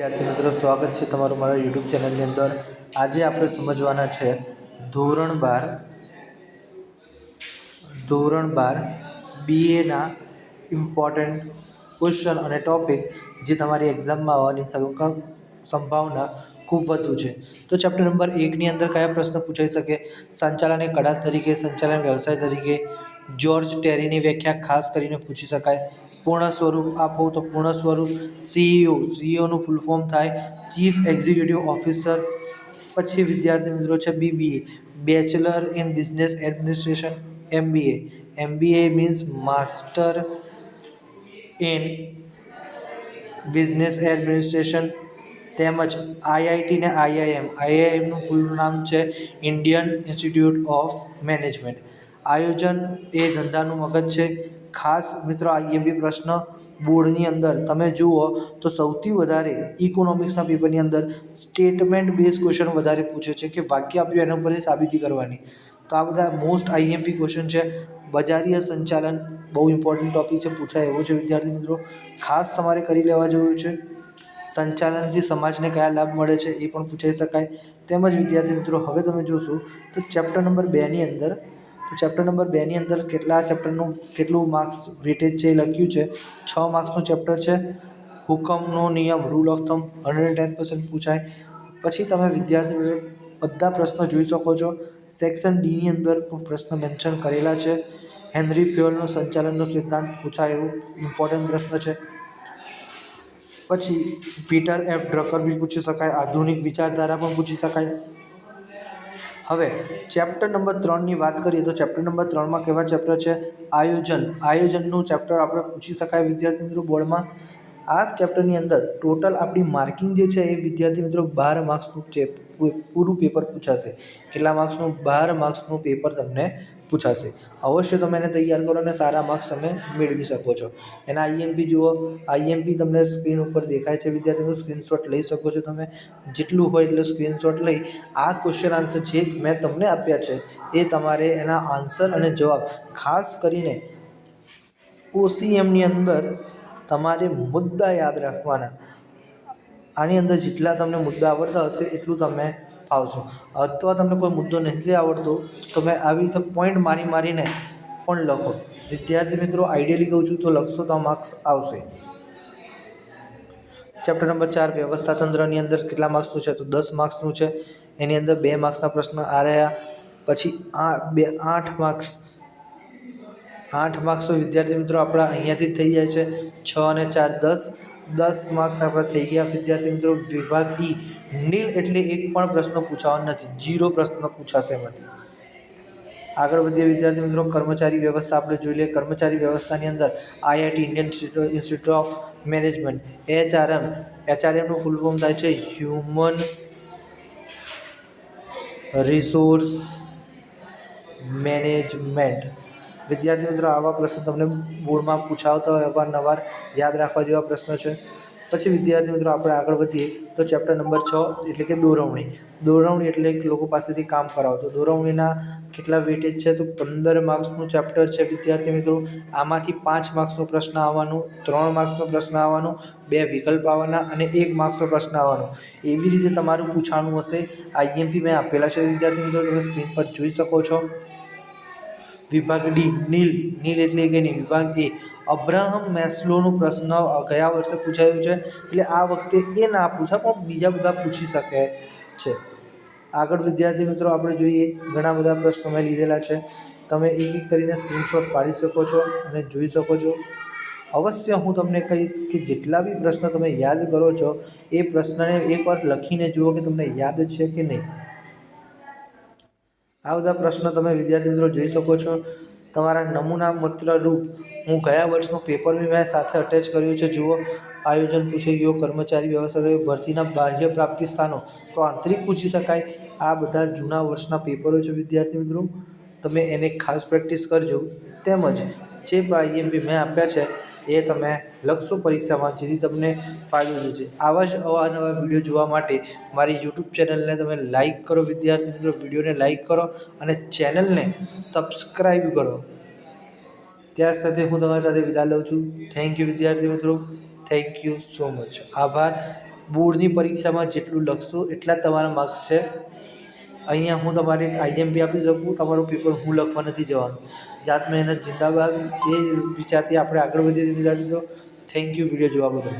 વિદ્યાર્થી મિત્રો, સ્વાગત છે તમારું મારા યુટ્યુબ ચેનલની અંદર. આજે આપણે સમજવાના છે ધોરણ બાર ધોરણ બાર બીએના ઇમ્પોર્ટન્ટ ક્વેશ્ચન અને ટોપિક જે તમારી એક્ઝામમાં આવવાની સંભાવના ખૂબ વધુ છે. તો ચેપ્ટર નંબર એકની અંદર કયા પ્રશ્ન પૂછાઈ શકે? સંચાલન એ કળા તરીકે, સંચાલન વ્યવસાય તરીકે જ્યોર્જ ટેરીની વ્યાખ્યા ખાસ કરીને પૂછી શકાય. પૂર્ણ સ્વરૂપ આપો તો પૂર્ણ સ્વરૂપ. સીઈઓ સીઈઓનું ફૂલ ફોર્મ થાય. ચીફ એક્ઝિક્યુટિવ ઓફિસર પછી વિદ્યાર્થી મિત્રો છે BBA bachelor in business administration MBA MBA means master in business administration તેમજ આઈઆઈટી ને આઈઆઈએમ આઈઆઈએમનું ફૂલ નામ છે ઇન્ડિયન ઇન્સ્ટિટ્યૂટ ઓફ મેનેજમેન્ટ આયોજન એ ધંધાનું મગજ છે. ખાસ મિત્રો આઈએમપી પ્રશ્ન બોર્ડની અંદર. તમે જુઓ તો સૌથી વધારે ઇકોનોમિક્સના પેપરની અંદર સ્ટેટમેન્ટ બેઝ ક્વેશ્ચન વધારે પૂછે છે કે વાક્ય આપ્યું એના ઉપરથી સાબિતી કરવાની. તો આ બધા મોસ્ટ આઈએમપી ક્વેશ્ચન છે. બજારીય સંચાલન બહુ ઇમ્પોર્ટન્ટ ટોપિક છે. પૂછાય એવો છે વિદ્યાર્થી મિત્રો. ખાસ તમારે કરી લેવા જરૂર છે. સંચાલનથી સમાજને કયા લાભ મળે છે એ પણ પૂછાઈ શકાય. તેમજ વિદ્યાર્થી મિત્રો, હવે તમે જોશો તો ચેપ્ટર નંબર બેની અંદર ચેપ્ટર નંબર બેની અંદર કેટલા ચેપ્ટરનું કેટલું માર્ક્સ વેટેજ છે એ લખ્યું છે. છ માર્ક્સનું ચેપ્ટર છે. હુકમનો નિયમ rule of thumb hundred ten percent પૂછાય. પછી તમે વિદ્યાર્થી મિત્રો બધા પ્રશ્નો જોઈ શકો છો. સેક્શન ડીની અંદર પણ પ્રશ્ન મેન્શન કરેલા છે. હેનરી ફ્યુઅલનું સંચાલનનો સિદ્ધાંત પૂછાય એવું ઇમ્પોર્ટન્ટ પ્રશ્ન છે. પછી પીટર એફ ડ્રકર બી પૂછી શકાય. આધુનિક વિચારધારા પણ પૂછી શકાય. હવે ચેપ્ટર નંબર ત્રણની વાત કરીએ તો ચેપ્ટર નંબર ત્રણમાં કેવા ચેપ્ટર છે? આયોજન. આયોજનનું ચેપ્ટર આપણે પૂછી શકાય વિદ્યાર્થી મિત્રો બોર્ડમાં. આ ચેપ્ટરની અંદર ટોટલ આપણી માર્કિંગ જે છે એ વિદ્યાર્થી મિત્રો બાર માર્ક્સનું પૂરું પેપર પૂછાશે. કેટલા માર્ક્સનું બાર માર્ક્સનું પેપર તમને પૂછાશે. અવશ્ય તમે એને તૈયાર કરો અને સારા માર્ક્સ તમે મેળવી શકો છો. એના આઈએમપી જુઓ આઈએમપી તમને સ્ક્રીન ઉપર દેખાય છે વિદ્યાર્થીઓ મિત્રો. સ્ક્રીનશોટ લઈ શકો છો તમે. જેટલું હોય એટલું સ્ક્રીનશોટ લઈ આ ક્વેશ્ચન આન્સર જે મેં તમને આપ્યા છે, એ તમારે એના આન્સર અને જવાબ, ખાસ કરીને ઓસીએમની અંદર તમારે મુદ્દા યાદ રાખવાના. આની અંદર જેટલા તમને મુદ્દા આવડતા હશે, એટલું તમે ફાવશો અથવા તમને કોઈ મુદ્દો નથી આવડતો, તો તમે આવી રીતે પોઈન્ટ મારી મારીને પણ લખો. વિદ્યાર્થી મિત્રો આઈડિયલી કહું છું તો લખશો તો માર્ક્સ આવશે. ચેપ્ટર નંબર ચાર, વ્યવસ્થા તંત્રની અંદર કેટલા માર્ક્સનું છે? તો દસ માર્ક્સનું છે. એની અંદર બે માર્ક્સના પ્રશ્ન આ રહ્યા. પછી આ બે, આઠ માર્ક્સ આઠ માર્ક્સ વિદ્યાર્થી મિત્રો આપણા અહીંયાથી થઈ જાય છે. છ અને ચાર, દસ. દસ માર્ક્સ આપણા થઈ ગયા. વિદ્યાર્થી મિત્રો વિભાગ ઈ નીલ એટલે એક પણ પ્રશ્ન પૂછાવાનો નથી. જીરો પ્રશ્ન પૂછાશે એમાંથી. આગળ વધીએ વિદ્યાર્થી મિત્રો, કર્મચારી વ્યવસ્થા આપણે જોઈ લઈએ. કર્મચારી વ્યવસ્થાની અંદર IIT Indian institute of management, HRM. એચઆરએમનું full form થાય છે હ્યુમન રિસોર્સ મેનેજમેન્ટ વિદ્યાર્થી મિત્રો, આવા પ્રશ્નો તમને બોર્ડમાં પૂછાવતા હોય, અવારનવાર યાદ રાખવા જેવા પ્રશ્નો છે. પછી વિદ્યાર્થી મિત્રો, આપણે આગળ વધીએ. તો ચેપ્ટર નંબર છ, એટલે કે દોરવણી. દોરવણી એટલે લોકો પાસેથી કામ કરાવતો દોરવણીના કેટલા વેટેજ છે? તો પંદર માર્ક્સનું ચેપ્ટર છે. વિદ્યાર્થી મિત્રો, આમાંથી પાંચ માર્ક્સનો પ્રશ્ન આવવાનો, ત્રણ માર્ક્સનો પ્રશ્ન આવવાનો, બે વિકલ્પ આવવાના અને એક માર્ક્સનો પ્રશ્ન આવવાનો. એવી રીતે તમારું પૂછાણું હશે. આઈએમપી મેં આપેલા છે. વિદ્યાર્થી મિત્રો, તમે સ્ક્રીન પર જોઈ શકો છો. વિભાગ ડી, નીલ નીલ એટલે કે નહીં, વિભાગ એ. અબ્રાહમ મેસ્લોનો પ્રશ્ન ગયા વર્ષે પૂછાયું છે, એટલે આ વખતે એ ના પૂછા, પણ બીજા બધા પૂછી શકે છે. આગળ વિદ્યાર્થી મિત્રો, આપણે જોઈએ ઘણા બધા પ્રશ્નો મેં લીધેલા છે. તમે એક એક કરીને સ્ક્રીનશોટ પાડી શકો છો અને જોઈ શકો છો. અવશ્ય હું તમને કહીશ કે જેટલા બી પ્રશ્ન તમે યાદ કરો છો, એ પ્રશ્નને એકવાર લખીને જુઓ કે તમને યાદ છે કે નહીં. આ બધા પ્રશ્નો તમે વિદ્યાર્થી મિત્રો જોઈ શકો છો. તમારા નમૂના મત્ર રૂપ હું ગયા વર્ષનું પેપર બી મેં સાથે અટેચ કર્યું છે. જુઓ, આયોજન પૂછાઈ ગયો કર્મચારી વ્યવસ્થા ભરતીના બાહ્ય પ્રાપ્તિ સ્થાનો. તો આંતરિક પૂછી શકાય. આ બધા જૂના વર્ષના પેપરો છે વિદ્યાર્થી મિત્રો. તમે એને ખાસ પ્રેક્ટિસ કરજો. તેમજ જે આઈએમપી મેં આપ્યા છે એ તમે લખશો પરીક્ષામાં, જેથી તમને ફાયદો થશે. આવા જ અવાનવા વીડિયો જોવા માટે મારી યુટ્યુબ ચેનલને તમે લાઈક કરો, વિદ્યાર્થી મિત્રો, વિડીયોને લાઈક કરો અને ચેનલને સબસ્ક્રાઈબ કરો. ત્યાર સાથે હું તમારી સાથે વિદા લઉં છું. થેન્ક યુ વિદ્યાર્થી મિત્રો. થેન્ક યુ સો મચ આભાર. બોર્ડની પરીક્ષામાં જેટલું લખશો, એટલા તમારા માર્ક્સ છે. અહીંયા હું તમારે એક આઈએમપી આપી શકું, તમારું પેપર હું લખવા નથી જવાનું. જાત મહેનત, જિંદાબાદ, એ વિચારથી આપણે આગળ વધીએ તો થેન્ક યુ વીડિયો જોવા બદલ.